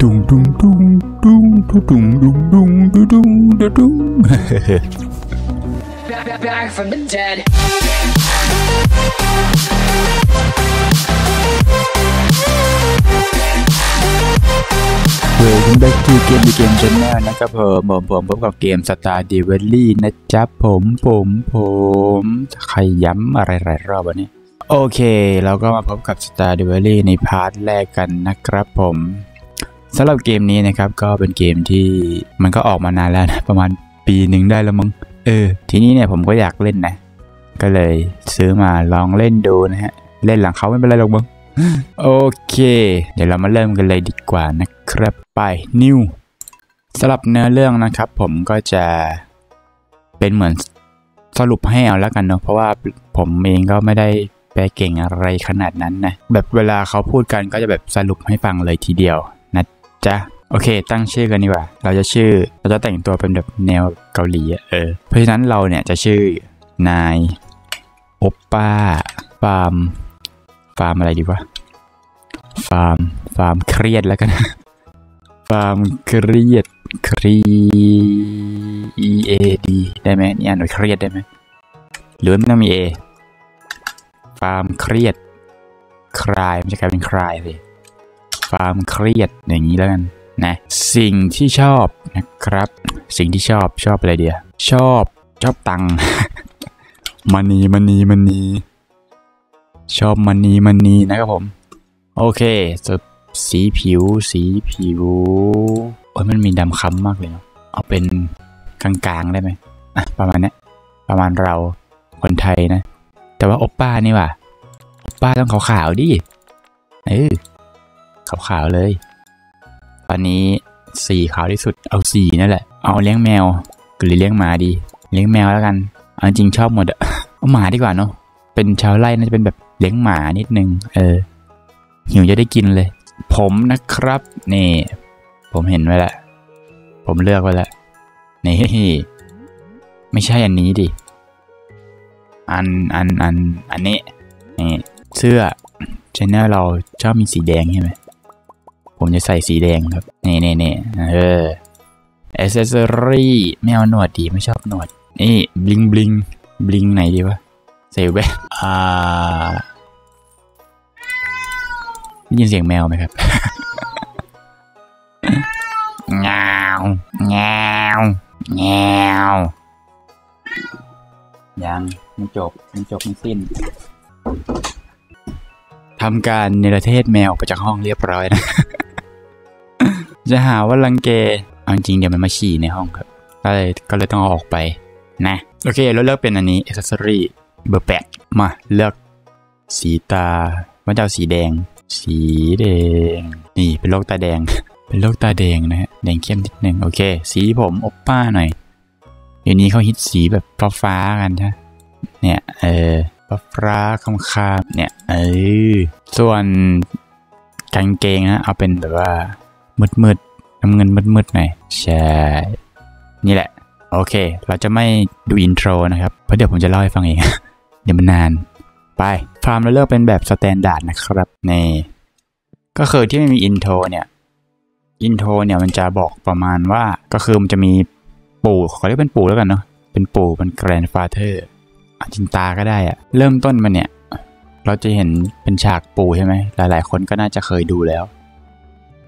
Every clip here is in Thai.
ดุงดุงดุงดุงดุงดุงดุงดุงดุงดุงดุง back, back, back from the dead. เวลคัมแบ็กทูเกมดีเกมชแนลนะครับผมผมผมพบกับเกมสตาร์ดิเวลลี่นะจ๊ะผมผมผมใครย้ำอะไรหลายรอบวันนี้โอเค เราก็มาพบกับ Star d e v a l l y ในพาร์ทแรกกันนะครับผม สำหรับเกมนี้นะครับก็เป็นเกมที่มันก็ออกมานานแล้วนะประมาณปีหนึ่งได้แล้วมั้งเออทีนี้เนี่ยผมก็อยากเล่นนะ ก็เลยซื้อมาลองเล่นดูนะฮะ เล่นหลังเขาไม่เป็นไรหรอกมึงโอเค เดี๋ยวเรามาเริ่มกันเลยดีกว่านะครับไปนิวสำหรับเนื้อเรื่องนะครับ ผมก็จะเป็นเหมือนสรุปให้เอาแล้วกันเนาะเพราะว่าผมเองก็ไม่ได้แปลเก่งอะไรขนาดนั้นนะแบบเวลาเขาพูดกันก็จะแบบสรุปให้ฟังเลยทีเดียว จ๊ะโอเค ตั้งชื่อกันดีกว่า เราจะชื่อเราจะแต่งตัวเป็นแบบแนวเกาหลีอะเออเพราะฉะนั้นเราเนี่ยจะชื่อนายโอป้าฟาร์มฟาร์มอะไรดีวะฟาร์มฟาร์มเครียดแล้วกันฟาร์มเครียดครี e a d ได้ไหมนี่อ่านว่าเครียดได้ไหมหรือว่าไม่ต้องมี a ฟาร์มเครียดคลายมันจะกลายเป็นคลาย สิฟามเครียดอย่างนี้แล้วกันนะสิ่งที่ชอบนะครับ สิ่งที่ชอบชอบอะไรเดียชอบชอบตังมันนีมันนีมันนีชอบมันนีมันนีนะครับผม โอเคจะสีผิว สีผิวโอ้ยมันมีดำค้ำมากเลยเนาะเอาเป็นกลางๆได้ไหมอะประมาณนี้ประมาณเราคนไทยนะ แต่ว่าโอปป้านี่ว่ะโอปป้าต้องขาวๆดิเออ ขาวๆเลย ตอนนี้สีขาวที่สุดเอาสีนั่นแหละ เอาเลี้ยงแมวหรือเลี้ยงหมาดี เลี้ยงแมวแล้วกันเอาจริงชอบหมดอะเอาหมาดีกว่าเนาะเป็นชาวไร่น่าจะเป็นแบบเลี้ยงหมานิดนึง เออ หิวจะได้กินเลย ผมนะครับ นี่ ผมเห็นไว้แล้วผมเลือกไว้แล้วนี่ไม่ใช่อันนี้ดิ อัน อัน อัน อันนี้ นี่ เสื้อชแนลเราชอบมีสีแดงใช่ไหม ผมจะใส่สีแดงครับ นี่นี่นี่เอออเซสซอรี่ไม่เอาหนวดดีไม่ชอบหนวด นี่บลิงบลิงบลิงไหนดีวะใส่แว่นอ่าได้ยินเสียงแมวไหมครับเงาเงาเงายังไม่จบไม่จบไม่สิ้นทำการเนรเทศแมวออกไปจากห้องเรียบร้อยนะ จะหาว่ารังเกเอาจริงเดี๋ยวมันมาฉี่ในห้องครับ ก็เลยก็เลยต้องเอาออกไปนะ โอเคแล้วเลือกเป็นอันนี้ accessory เบอร์แปดมาเลือกสีตาว่าจะเอาสีแดง สีแดง นี่เป็นโรคตาแดง เป็นโรคตาแดงนะฮะแดงเข้มนิดนึงโอเค สีผมอปป้าหน่อยเดี๋ยวนี้เขาฮิตสีแบบฟ้าฟ้ากันใช่เนี่ยเออฟ้าฟ้าคำคามเนี่ยเออส่วนกางเกงนะเอาเป็นแบบว่า มืดๆน้ำเงินมืดๆหน่อยใช่นี่แหละ โอเค เราจะไม่ดูอินโทรนะครับ เพราะเดี๋ยวผมจะเล่าให้ฟังเอง เดี๋ยวมันนาน ไป ฟาร์มเราเลือกเป็นแบบสแตนดาร์ดนะครับนี่ก็คือที่ไม่มีอินโทรเนี่ยอินโทรเนี่ยมันจะบอกประมาณว่าก็คือมันจะมีปู่ขอเรียกเป็นปู่แล้วกันเนาะเป็นปู่เป็นแกรนด์ฟาเธอร์อจินตาก็ได้อะเริ่มต้นมันเนี่ย เราจะเห็นเป็นฉากปู่ใช่ไหมหลาย ๆ คนก็น่าจะเคยดูแล้ว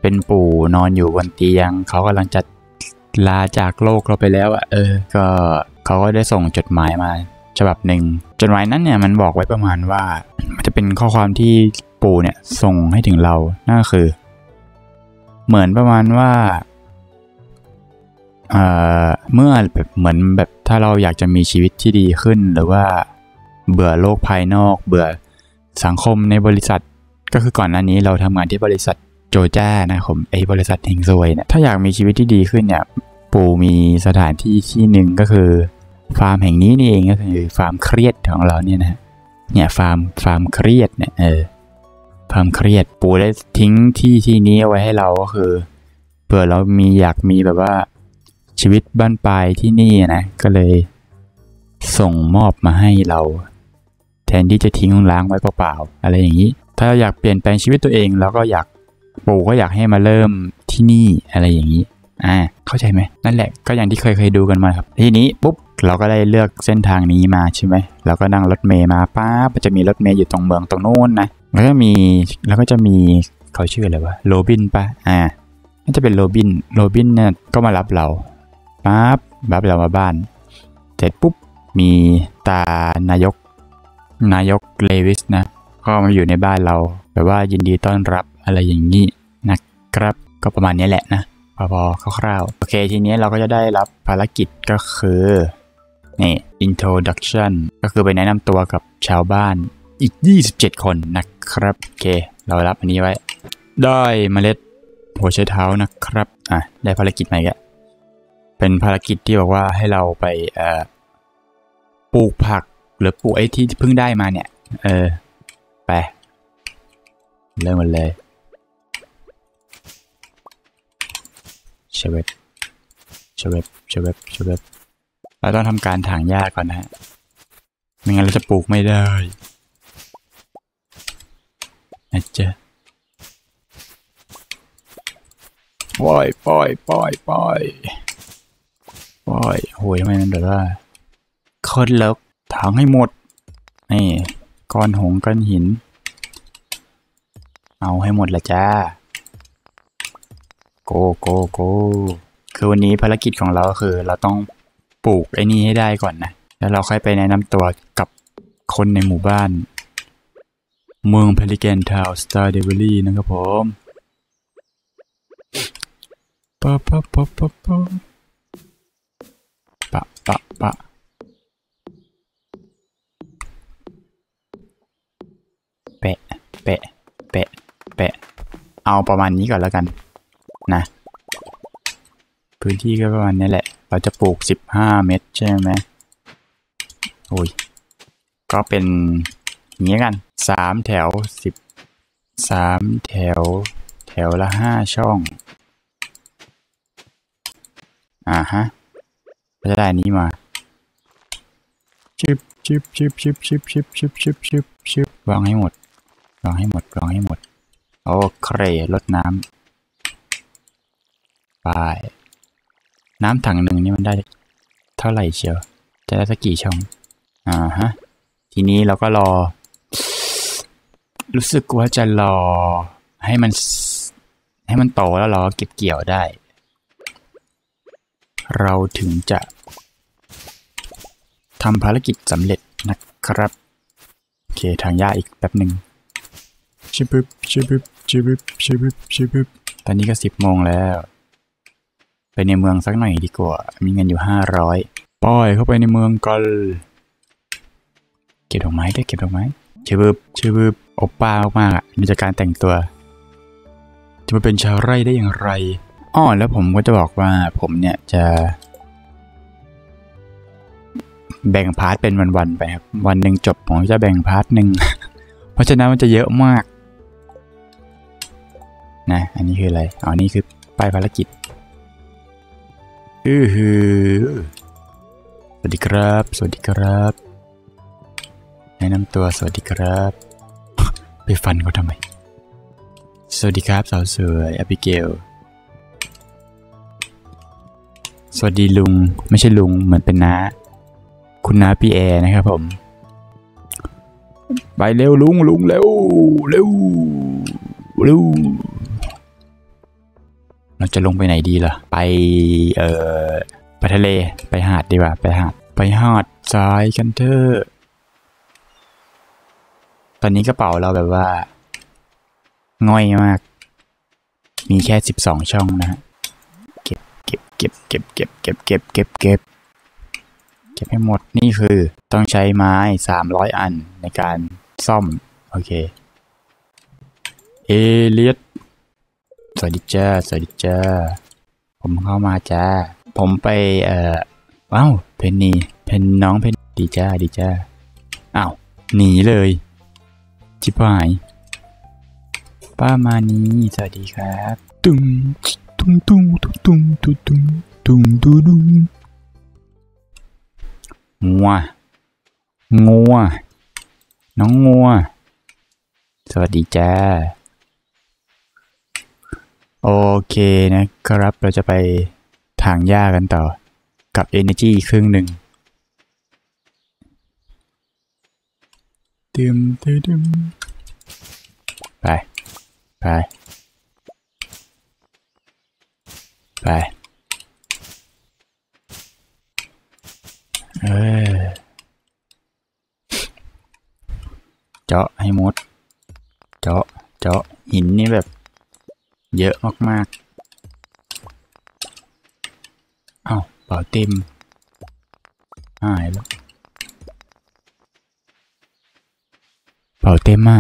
เป็นปู่นอนอยู่บนเตียง เขากำลังจะลาจากโลกเราไปแล้วอะเออ ก็เขาก็ได้ส่งจดหมายมาฉบับหนึ่งจดหมายนั้นเนี่ยมันบอกไว้ประมาณว่า มันจะเป็นข้อความที่ปู่เนี่ยส่งให้ถึงเรานั่นก็คือ เหมือนประมาณว่าเอ่อเมื่อแบบเหมือนแบบถ้าเราอยากจะมีชีวิตที่ดีขึ้น หรือว่าเบื่อโลกภายนอก เบื่อสังคมในบริษัท ก็คือก่อนหน้านี้เราทำงานที่บริษัท โจจ้านะครับผมไอ้บริษัทเฮงซวยเนี่ยถ้าอยากมีชีวิตที่ดีขึ้นเนี่ยปู่มีสถานที่ที่หนึ่งก็คือ ฟาร์มแห่งนี้นี่เองก็คือฟาร์มเครียดของเราเนี่ยนะเนี่ยฟาร์มฟาร์มเครียดเนี่ยเออฟาร์มเครียดปู่ได้ทิ้งที่ที่นี้เอาไว้ให้เราก็คือเผื่อเรามีอยากมีแบบว่าชีวิตบ้านปลายที่นี่นะก็เลยส่งมอบมาให้เรา แทนที่จะทิ้งล้างไว้เปล่าๆอะไรอย่างนี้ ถ้าเราอยากเปลี่ยนแปลงชีวิตตัวเองเราก็อยาก ปู่ก็อยากให้มาเริ่มที่นี่อะไรอย่างนี้อ่าเข้าใจไหมนั่นแหละก็อย่างที่เคยเคยดูกันมาครับทีนี้ปุ๊บเราก็ได้เลือกเส้นทางนี้มาใช่ไหมเราก็นั่งรถเมย์มาป้ามันจะมีรถเมย์อยู่ตรงเมืองตรงโน้นนะแล้วก็มีแล้วก็จะมีเขาชื่ออะไรวะโรบินปะอ่าน่าจะเป็นโรบินโรบินเนี่ยก็มารับเราปั๊บรับเรามาบ้านเสร็จปุ๊บมีตานายกนายกเลวิสนะก็มาอยู่ในบ้านเราแบบว่ายินดีต้อนรับ อะไรอย่างนี้นะครับ ก็ประมาณนี้แหละนะพอๆคร่าวๆ โอเค ทีนี้เราก็จะได้รับภารกิจก็คือนี่ introduction ก็คือไปแนะนำตัวกับชาวบ้านอีก 27 คนนะครับ โอเค เรารับอันนี้ไว้ ได้เมล็ดหัวไชเท้านะครับ อะ ได้ภารกิจใหม่แกเป็นภารกิจที่บอกว่าให้เราไปเอ่อปลูกผักหรือปลูกไอ้ที่เพิ่งได้มาเนี่ย เออ ไป เริ่มกันเลย เชเวบเชเวบเชเวบเชเวบเราต้องทำการถางหญ้าก่อนนะฮะไม่งั้นเราจะปลูกไม่ได้นะจ๊ะปล่อยปล่อยปล่อยปล่อยปล่อยโหยทำไมมันแบบว่าโคตรเลิกถางให้หมดนี่ก้อนหงก้อนหิน เอาให้หมดละจ้า โกโกโกคือวันนี้ภารกิจของเราก็คือ เราต้องปลูกไอ้นี่ให้ได้ก่อนนะ แล้วเราค่อยไปแนะนำตัวกับคนในหมู่บ้าน เมืองเพลิแกนทาวสตาร์เดวิลี่นะครับผมปะปะปะปะปะปะปะปะแปะแปะแปะแปะเอาประมาณนี้ก่อนแล้วกัน นะ พื้นที่ก็ประมาณนี้แหละ เราจะปลูก 15 เม็ดใช่ไหมโอ้ย ก็เป็นอย่างนี้กัน 3 แถว 10 3 แถว แถวละ 5 ช่อง อ่าฮะก็จะได้นี้มาชิบชิบชิบชิบชิบชิบชิบชิบชิบชิบวางให้หมดวางให้หมดวางให้หมด โอเคลดน้ำ ไปน้ำถังหนึ่งนี่มันได้เท่าไหร่เชียว จะได้สักกี่ช่อง อ่าฮะ ทีนี้เราก็รอ รู้สึกว่าจะรอให้มัน ให้มันโตแล้วราก็เก็บเกี่ยวได้ เราถึงจะทำภารกิจสำเร็จนะครับ โอเค ทางยากอีกแป๊บหนึ่งชิบึบชิบึบชิบึบชิบึบชิบึบตอนนี้ก็สิบโมงแล้ว ในเมืองสักหน่อยดีกว่า มีเงินอยู่ห้าร้อยป้อยเข้าไปในเมืองกันเก็บดอกไม้ด้วยเก็บดอกไม้ชิบึบชิบึบโอป้ามากๆอะมีจากการแต่งตัว จะมาเป็นชาวไร่ได้อย่างไรอ้อแล้วผมก็จะบอกว่าผมเนี่ยจะ แบ่งพาร์ทเป็นวันๆไปครับ วันหนึ่งจบผมจะแบ่งพาร์ทหนึ่งเพราะฉะนั้นมันจะเยอะมาก นะ อันนี้คืออะไรอ๋อนี่คือป้ายภารกิจ อือฮือสวัสดีครับ สวัสดีครับ แนะนำตัวสวัสดีครับ ไปฟันเขาทำไม สวัสดีครับสาวสวยอบิเกล สวัสดีลุง ไม่ใช่ลุง เหมือนเป็นน้า คุณน้าพี่แอร์นะครับผม ไปเร็วลุงลุงเร็วเร็วเร็ว เราจะลงไปไหนดีล่ะ ไปเอ่อไปทะเลไปหาดดีกว่า ไปหาดไปหาดทรายกันเถอะตอนนี้กระเป๋าเราแบบว่า ง่อยมาก มีแค่สิบสองช่องนะฮะเก็บเก็บเก็บเก็บเก็บเก็บเก็บเก็บเก็บเก็บให้หมดนี่คือต้องใช้ไม้300อันในการซ่อม โอเค เอเลียด สวัสดีจ้าสวัสดีจ้าผมเข้ามาจ้า ผมไปเอ่อว้าวเพนนีเพนน้องเพนดีจ้าดีจ้าอ้าวหนีเลย ชิบหาย ป้ามานีสวัสดีครับ ตุ้งตุ้งตุ้งตุ้งตุ้งตุ้งตุ้งตุ้งตุ้งตุ้งงัวงัวน้องงัว สวัสดีจ้า โอเคนะครับเราจะไปทางหญ้ากันต่อกับ Energy อีครึ่งหนึ่งตึมตึมตึมไป ไป ไป เออเจาะให้หมด เจาะ เจาะหินนี่แบบ เยอะมากๆ เอา้าเป่าเต็ม หายแล้ว เป่าเต็มอะ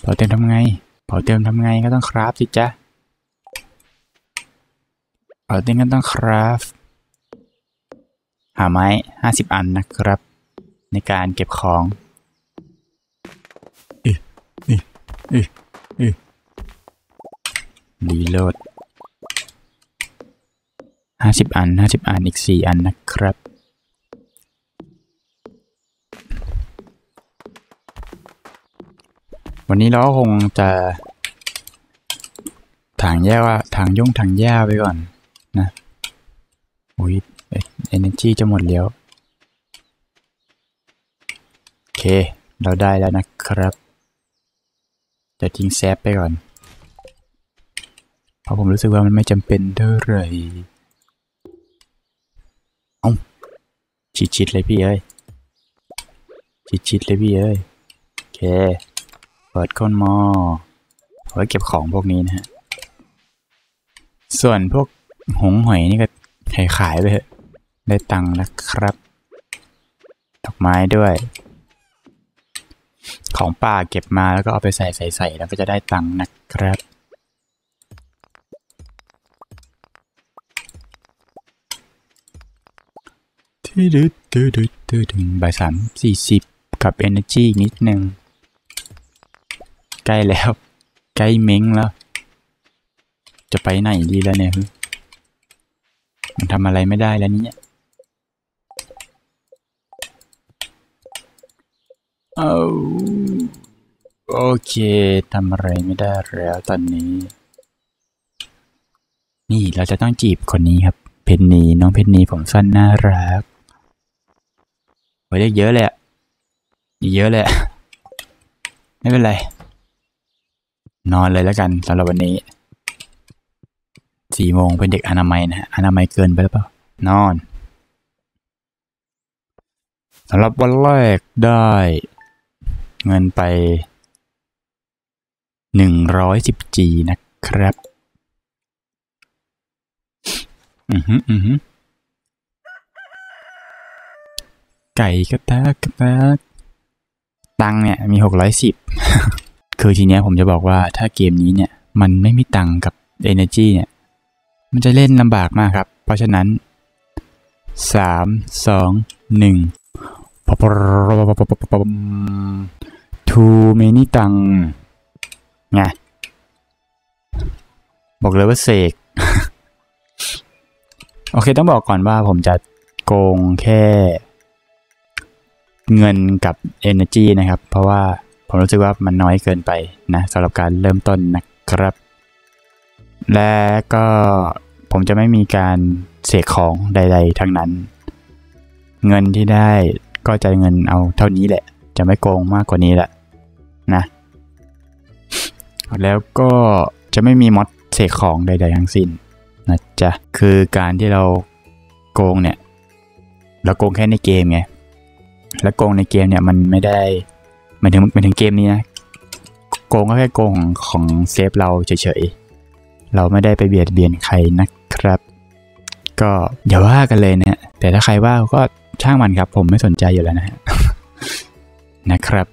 เป่าเต็มทำไง เป่าเต็มทำไงก็ต้องคราฟสิจ๊ะ เป่าเต็มก็ต้องคราฟ หาไม้ห้าสิบอันนะครับ ในการเก็บของอีอีอีอี รีโหลดห้าสิบอันห้าสิบอันอีกสี่อันนะครับ วันนี้เราคงจะถางแย่ว่าถางย่งถางหญ้าไปก่อนนะอุ้ยเอเนจีจะหมดแล้ว โอเค เราได้แล้วนะครับ จะทิ้งแซฟไปก่อน เพราะผมรู้สึกว่ามันไม่จำเป็นเท่าไหร่เอาชิดๆเลยพี่เอ้ย ชิดๆเลยพี่เอ้ย โอเค เปิดก้นหม้อไว้เก็บของพวกนี้นะฮะ ส่วนพวกหงหอยนี่ก็ขายขายไปเถอะได้ตังค์นะครับดอกไม้ด้วย ของป่าเก็บมาแล้วก็เอาไปใส่ใส่ใส่แล้วก็จะได้ตังค์นะครับทืดทืดทืดทืดถึงบ่ายสามสี่สิบกับ Energy นิดนึง ใกล้แล้ว ใกล้เม้งแล้ว จะไปไหนดีแล้วเนี่ย มันทำอะไรไม่ได้แล้วเนี่ย เอาโอเคทำอะไรไม่ได้แล้วตอนนี้ นี่เราจะต้องจีบคนนี้ครับ เพนนีน้องเพนนีผมสั้นน่ารักโอ้ยได้เยอะเลยอะเยอะเลยไม่เป็นไร นอนเลยแล้วกันสำหรับวันนี้สี่โมงเป็นเด็กอนามัยนะฮะอนามัยเกินไปหรือเปล่านอนสำหรับวันแรกได้ เงินไปหนึ่งร้อยสิบจีนะครับ อือฮึอือฮึไก่กระตากกระตากตังเนี่ยมีหกร้อยสิบคือทีเนี้ยผมจะบอกว่าถ้าเกมนี้เนี่ยมันไม่มีตังกับ Energy เนี่ย มันจะเล่นลำบากมากครับ เพราะฉะนั้นสามสองหนึ่ง too many ตังไงบอกเลยว่าเสก โอเคต้องบอกก่อนว่าผมจะโกงแค่เงินกับ Energy นะครับ เพราะว่าผมรู้สึกว่ามันน้อยเกินไปนะสำหรับการเริ่มต้นนะครับ และก็ผมจะไม่มีการเสกของใด ๆ ทั้งนั้น เงินที่ได้ ก็จเงินเอาเท่านี้แหละ จะไม่โกงมากกว่านี้แหละนะ แล้วก็จะไม่มีมอดเสกของใดๆทั้งสิ้นนะจ๊ะคือการที่เราโกงเนี่ย เราโกงแค่ในเกมไง แล้วโกงในเกมเนี่ยมันไม่ได้มายถึงมายถึงเกมนี้นะโกงก็แค่โกงของของเซฟเราเฉยๆ เราไม่ได้ไปเบียดเบียนใครนะครับ ก็อย่าว่ากันเลยนะแต่ถ้าใครว่าก็ ช่างมันครับ ผมไม่สนใจอยู่แล้วนะฮะนะครับ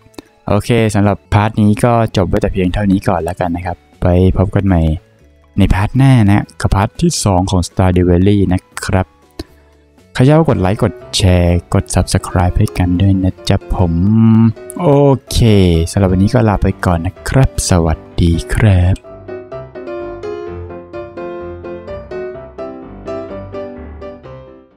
โอเคสำหรับพาร์ทนี้ก็จบไว้แต่เพียงเท่านี้ก่อนแล้วกันนะครับ ไปพบกันใหม่ในพาร์ทหน้านะกับพาร์ทที่ 2 ของ Star d e v a l y นะครับขย่ากดไลค์ กดแชร์ กด Subscribe ให้กันด้วยนะจ๊ะผม โอเคสำหรับวันนี้ก็ลาไปก่อนนะครับ สวัสดีครับ